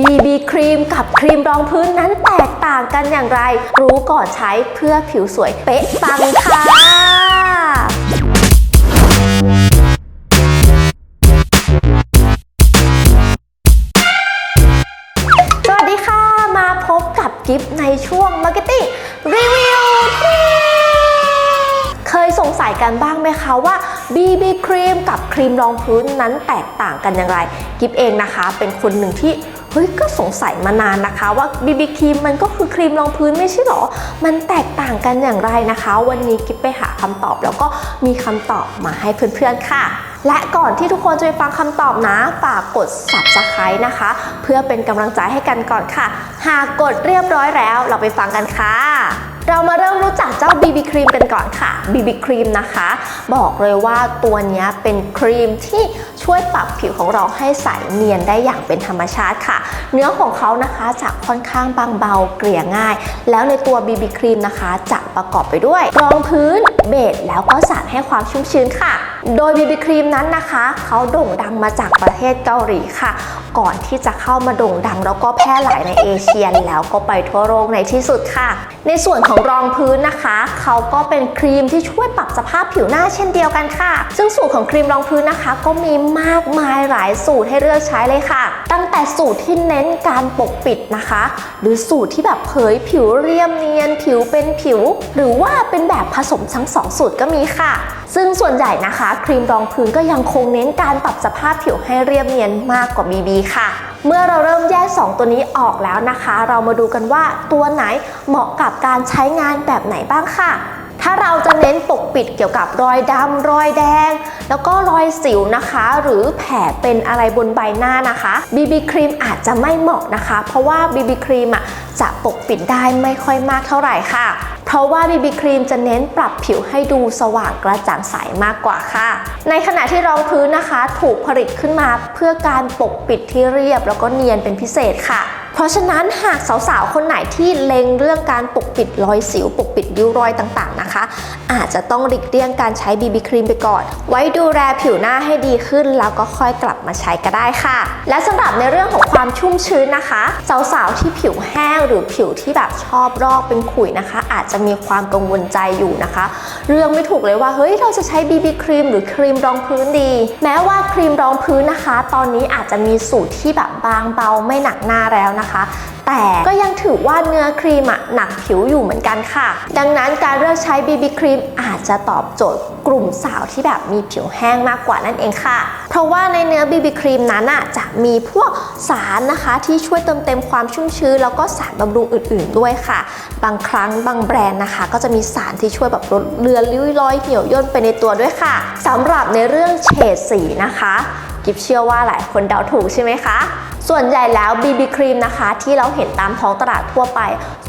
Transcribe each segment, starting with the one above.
BB ครีมกับครีมรองพื้นนั้นแตกต่างกันอย่างไร รู้ก่อนใช้เพื่อผิวสวยเป๊ะปังค่ะสวัสดีค่ะมาพบกับกิฟในช่วง Marketing Review เคยสงสัยกันบ้างไหมคะว่า BB ครีมกับครีมรองพื้นนั้นแตกต่างกันอย่างไร กิฟเองนะคะ เป็นคนหนึ่งที่ ฮ้ยก็สงสัยมานานนะคะว่า BB ครีมมันก็คือครีมรองพื้นไม่ใช่หรอ มันแตกต่างกันอย่างไรนะคะ วันนี้กิ๊บไปหาคำตอบแล้วก็มีคำตอบมาให้เพื่อนๆค่ะและก่อนที่ทุกคนจะไปฟังคำตอบนะ ฝากกด subscribe นะคะ เพื่อเป็นกำลังใจให้กันก่อนค่ะ หากกดเรียบร้อยแล้วเราไปฟังกันค่ะ เรามาเริ่มรู้จักเจ้า BB ครีมกันก่อนค่ะ BB ครีมนะคะ บอกเลยว่าตัวนี้เป็นครีมที่ช่วยปรับผิวของเราให้ใสเนียนได้อย่างเป็นธรรมชาติค่ะ เนื้อของเขานะคะจะค่อนข้างบางเบาเกลี่ยง่าย แล้วในตัว BB ครีมนะคะจะประกอบไปด้วยรองพื้นเบสแล้วก็สารให้ความชุ่มชื้นค่ะ โดย BB ครีมนั้นนะคะ เขาโด่งดังมาจากประเทศเกาหลีค่ะ ก่อนที่จะเข้ามาโด่งดังแล้วก็แพร่หลายในเอเชียแล้วก็ไปทั่วโลกในที่สุดค่ะ ในส่วนของรองพื้นนะคะ เขาก็เป็นครีมที่ช่วยปรับสภาพผิวหน้าเช่นเดียวกันค่ะ ซึ่งสูตรของครีมรองพื้นนะคะ ก็มีมากมายหลายสูตรให้เลือกใช้เลยค่ะ ตั้งแต่สูตรที่เน้นการปกปิดนะคะ หรือสูตรที่แบบเผยผิวเรียมเนียนผิวเป็นผิว หรือว่าเป็นแบบผสมทั้งสองสูตรก็มีค่ะ ซึ่งส่วนใหญ่นะคะครีมรองพื้นก็ยังคงเน้นการปรับสภาพผิวให้เรียบเนียนมากกว่า BB ค่ะ เมื่อเราเริ่มแยก 2 ตัวนี้ออกแล้วนะคะ เรามาดูกันว่าตัวไหนเหมาะกับการใช้งานแบบไหนบ้างค่ะถ้าเราจะเน้นปกปิดเกี่ยวกับรอยดำรอยแดง แล้วก็รอยสิวนะคะ หรือแผลเป็นอะไรบนใบหน้านะคะ BB ครีมอาจจะไม่เหมาะนะคะ เพราะว่า BB ครีมอะจะปกปิดได้ไม่ค่อยมากเท่าไหร่ค่ะ เพราะว่า BB ครีมจะเน้นปรับผิวให้ดูสว่างกระจ่างใสมากกว่าค่ะ ในขณะที่รองพื้นนะคะ ถูกผลิตขึ้นมาเพื่อการปกปิดที่เรียบ แล้วก็เนียนเป็นพิเศษค่ะ เพราะฉะนั้นหากสาวๆ คนไหนที่เล็งเรื่องการปกปิดรอยสิว ปกปิดริ้วรอยต่างๆนะคะ อาจจะต้องหลีกเลี่ยงการใช้ BB ครีมไปก่อน ไว้ดูแลผิวหน้าให้ดีขึ้น แล้วก็ค่อยกลับมาใช้ก็ได้ค่ะ และสำหรับในเรื่องของความชุ่มชื้นนะคะสาวๆที่ผิวแห้งหรือผิวที่แบบชอบรอกเป็นขุยนะคะ อาจจะมีความกังวลใจอยู่นะคะ เรื่องไม่ถูกเลยว่าเฮ้ยเราจะใช้ BB ครีมหรือครีมรองพื้นดี แม้ว่าครีมรองพื้นนะคะ ตอนนี้อาจจะมีสูตรที่แบบบางเบาไม่หนักหน้าแล้วนะคะแต่ก็ยังถือว่าเนื้อครีมอะหนักผิวอยู่เหมือนกันค่ะ ดังนั้นการเลือกใช้ BB ครีมอาจจะตอบโจทย์กลุ่มสาวที่แบบมีผิวแห้งมากกว่านั่นเองค่ะ เพราะว่าในเนื้อ BB ครีมนั้นอะจะมีพวกสารนะคะที่ช่วยเติมเต็มความชุ่มชื้นแล้วก็สารบำรุงอื่น ๆ ด้วยค่ะ บางครั้งบางแบรนด์นะคะ ก็จะมีสารที่ช่วยแบบลดเลือนริ้วรอยเหี่ยวย่นไปในตัวด้วยค่ะสำหรับในเรื่องเฉดสีนะคะกิฟเชื่อว่าหลายคนเดาถูกใช่ไหมคะ ส่วนใหญ่แล้ว BB ครีมนะคะที่เราเห็นตามท้องตลาดทั่วไป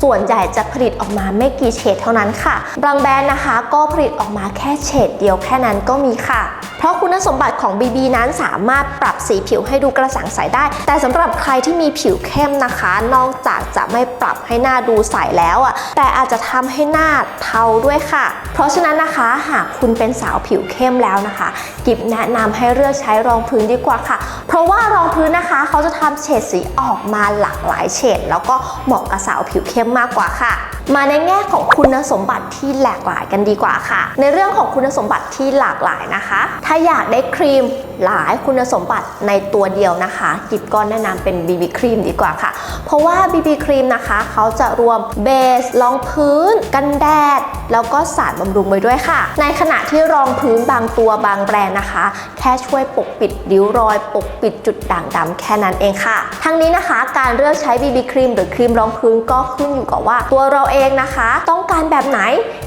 ส่วนใหญ่จะผลิตออกมาไม่กี่เฉดเท่านั้นค่ะ บางแบรนด์นะคะ ก็ผลิตออกมาแค่เฉดเดียวแค่นั้นก็มีค่ะ เพราะคุณสมบัติของ BB นั้นสามารถปรับสีผิวให้ดูกระจ่างใสได้ แต่สำหรับใครที่มีผิวเข้มนะคะ นอกจากจะไม่ปรับให้หน้าดูใสแล้วอะแต่อาจจะทำให้หน้าเทาด้วยค่ะ เพราะฉะนั้นนะคะหากคุณเป็นสาวผิวเข้มแล้วนะคะ กิบแนะนำให้เลือกใช้รองพื้นดีกว่าค่ะ เพราะว่ารองพื้นนะคะเขาจะทำเฉดสีออกมาหลากหลายเฉดแล้วก็เหมาะกับสาวผิวเข้มมากกว่าค่ะ มาในแง่ของคุณสมบัติที่หลากหลายกันดีกว่าค่ะ ในเรื่องของคุณสมบัติที่หลากหลายนะคะ ถ้าอยากได้ครีม หลายคุณสมบัติในตัวเดียวนะคะกิบก็แนะนำเป็น BB ครีมดีกว่าค่ะ เพราะว่า BB ครีมนะคะเขาจะรวมเบสรองพื้น กันแดด แล้วก็สารบำรุงไว้ด้วยค่ะ ในขณะที่รองพื้นบางตัวบางแบรนด์นะคะ แค่ช่วยปกปิดริ้วรอย ปกปิดจุดด่างดำแค่นั้นเองค่ะ ทั้งนี้นะคะการเลือกใช้ BB ครีมหรือครีมรองพื้นก็ขึ้นอยู่กับว่า ตัวเราเองนะคะ ต้องการแบบไหน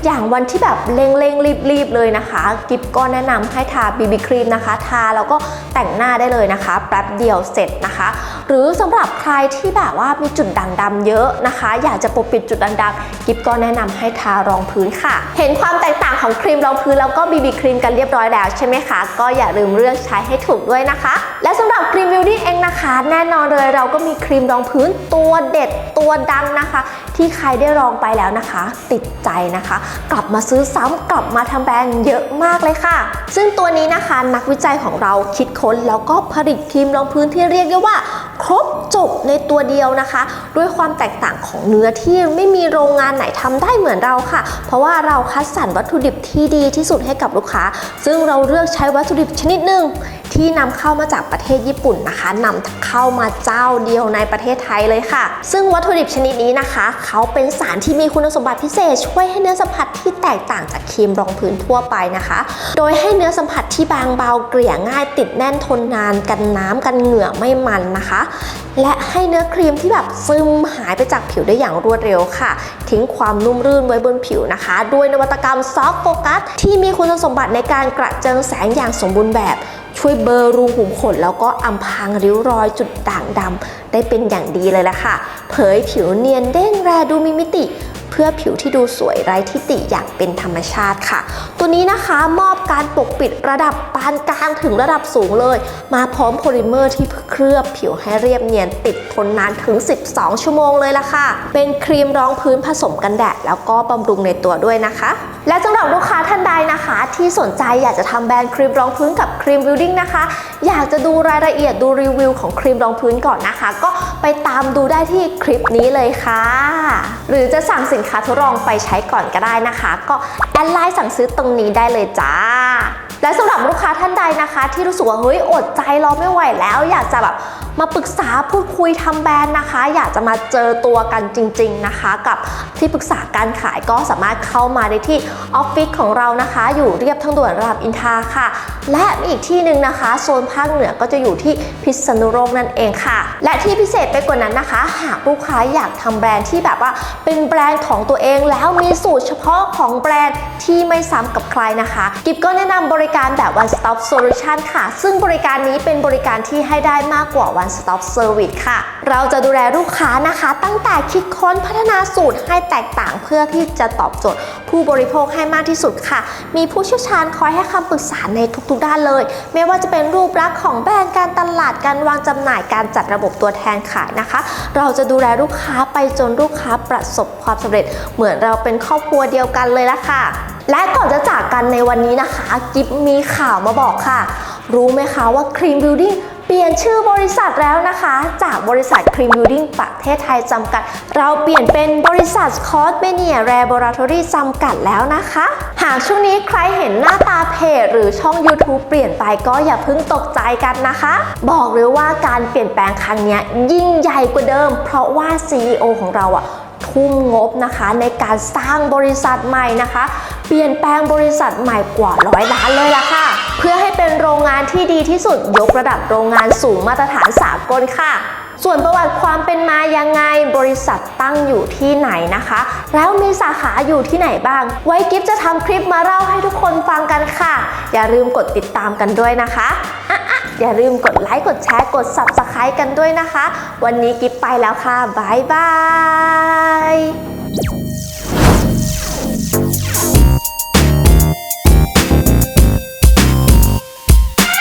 อย่างวันที่แบบเร่งๆรีบๆเลยนะคะ กิฟก็แนะนำให้ทา BB ครีมนะคะทาแล้วก็แต่งหน้าได้เลยนะคะ แป๊บเดียวเสร็จนะคะ หรือสำหรับใครที่แบบว่ามีจุดด่างดำเยอะนะคะ อยากจะปกปิดจุดด่างดำกิฟก็แนะนำให้ทารองพื้นค่ะ เห็นความแตกต่างของครีมรองพื้นแล้วก็บีบีครีมกันเรียบร้อยแล้วใช่ไหมคะก็อย่าลืมเลือกใช้ให้ถูกด้วยนะคะ และสำับครีมบิวตี้เองนะคะ แน่นอนเลยเราก็มีครีมรองพื้นตัวเด็ดตัวดังนะคะ ที่ใครได้ลองไปแล้วนะคะ ติดใจนะคะ กลับมาซื้อซ้ำกลับมาทำแบรนด์เยอะมากเลยค่ะ ซึ่งตัวนี้นะคะนักวิจัยของเราคิดค้นแล้วก็ผลิตครีมรองพื้นที่เรียกได้ว่า ครบจบในตัวเดียวนะคะ ด้วยความแตกต่างของเนื้อที่ไม่มีโรงงานไหนทำได้เหมือนเราค่ะ เพราะว่าเราคัดสรรวัตถุดิบที่ดีที่สุดให้กับลูกค้า ซึ่งเราเลือกใช้วัตถุดิบชนิดหนึ่งที่นำเข้ามาจากประเทศญี่ปุ่นนะคะนำเข้ามาเจ้าเดียวในประเทศไทยเลยค่ะ ซึ่งวัตถุดิบชนิดนี้นะคะ เขาเป็นสารที่มีคุณสมบัติพิเศษ ช่วยให้เนื้อสัมผัสที่แตกต่างจากครีมรองพื้นทั่วไปนะคะ โดยให้เนื้อสัมผัสที่บางเบาเกลี่ยง่ายติดแน่นทนนานกันน้ำกันเหงื่อไม่มันนะคะและให้เนื้อครีมที่แบบซึมหายไปจากผิวได้อย่างรวดเร็วค่ะ ทิ้งความนุ่มรื่นไว้บนผิวนะคะ ด้วยนวัตกรรมซอฟต์โฟกัสที่มีคุณสมบัติในการกระเจิงแสงอย่างสมบูรณ์แบบ ช่วยเบลอรูขุมขนแล้วก็อำพรางริ้วรอยจุดด่างดำได้เป็นอย่างดีเลยละค่ะ เผยผิวเนียนเด้งแรดูมีมิติ พื่อผิวที่ดูสวยไร้ทิฏฐิอย่างเป็นธรรมชาติค่ะ ตัวนี้นะคะมอบการปกปิดระดับปานกลางถึงระดับสูงเลย มาพร้อมโพลิเมอร์ที่เคลือบผิวให้เรียบเนียนติดทนนานถึง 12 ชั่วโมงเลยล่ะค่ะ เป็นครีมรองพื้นผสมกันแดด แล้วก็บำรุงในตัวด้วยนะคะ และสำหรับลูกค้าท่านใดนะคะ ที่สนใจอยากจะทำแบรนด์ครีมรองพื้นกับครีมบิวดิ้งนะคะ อยากจะดูรายละเอียดดูรีวิวของครีมรองพื้นก่อนนะคะ ก็ไปตามดูได้ที่คลิปนี้เลยค่ะหรือจะสั่งสินค้าทดลองไปใช้ก่อนก็ได้นะคะ ก็แอดไลน์สั่งซื้อตรงนี้ได้เลยจ้า และสำหรับลูกค้าท่านใดนะคะ ที่รู้สึกว่าเฮ้ยอดใจรอไม่ไหวแล้ว อยากจะแบบ มาปรึกษาพูดคุยทำแบรนด์นะคะ อยากจะมาเจอตัวกันจริง ๆนะคะ กับที่ปรึกษาการขายก็สามารถเข้ามาได้ที่ออฟฟิศของเรานะคะ อยู่เรียบทางด่วนรามอินทราค่ะ และมีอีกที่หนึ่งนะคะ โซนภาคเหนือก็จะอยู่ที่พิษณุโลกนั่นเองค่ะ และที่พิเศษไปกว่านั้นนะคะ หากลูกค้าอยากทำแบรนด์ที่แบบว่าเป็นแบรนด์ของตัวเองแล้วมีสูตรเฉพาะของแบรนด์ที่ไม่ซ้ำกับใครนะคะ กิฟก็แนะนำบริการแบบ one stop solution ค่ะ ซึ่งบริการนี้เป็นบริการที่ให้ได้มากกว่า one stop service ค่ะ เราจะดูแลลูกค้านะคะ ตั้งแต่คิดค้นพัฒนาสูตรให้แตกต่างเพื่อที่จะตอบโจทย์ ผู้บริโภคให้มากที่สุดค่ะ มีผู้เชี่ยวชาญคอยให้คำปรึกษาในทุกๆด้านเลย ไม่ว่าจะเป็นรูปลักษณ์ของแบรนด์การตลาดการวางจำหน่ายการจัดระบบตัวแทนขายนะคะ เราจะดูแลลูกค้าไปจนลูกค้าประสบความสำเร็จ เหมือนเราเป็นครอบครัวเดียวกันเลยละค่ะ และก่อนจะจากกันในวันนี้นะคะ กิฟมีข่าวมาบอกค่ะ รู้ไหมคะว่า Cream Building ปลี่ยนชื่อบริษัทแล้วนะคะ จากบริษัท Cream Building ประเทศไทยจำกัด เราเปลี่ยนเป็นบริษัท c o s m e n i a Laboratory จำกัดแล้วนะคะ หากช่วงนี้ใครเห็นหน้าตาเพจหรือช่อง YouTube เปลี่ยนไปก็อย่าเพิ่งตกใจกันนะคะ บอกเลยว่าการเปลี่ยนแปลงครั้งนี้ยยิ่งใหญ่กว่าเดิม เพราะว่า CEO ของเราอะทุ่มงบนะคะในการสร้างบริษัทใหม่นะคะ เปลี่ยนแปลงบริษัทใหม่กว่าร้อยล้านเลยล่ะค่ะ ดีที่สุดยกระดับโรงงานสู่มาตรฐานสากลค่ะ ส่วนประวัติความเป็นมายังไงบริษัทตั้งอยู่ที่ไหนนะคะ แล้วมีสาขาอยู่ที่ไหนบ้าง ไว้กิฟจะทำคลิปมาเล่าให้ทุกคนฟังกันค่ะ อย่าลืมกดติดตามกันด้วยนะคะอะอะอย่าลืมกดไลค์กดแชร์กด subscribe กันด้วยนะคะ วันนี้กิฟไปแล้วค่ะบ๊ายบาย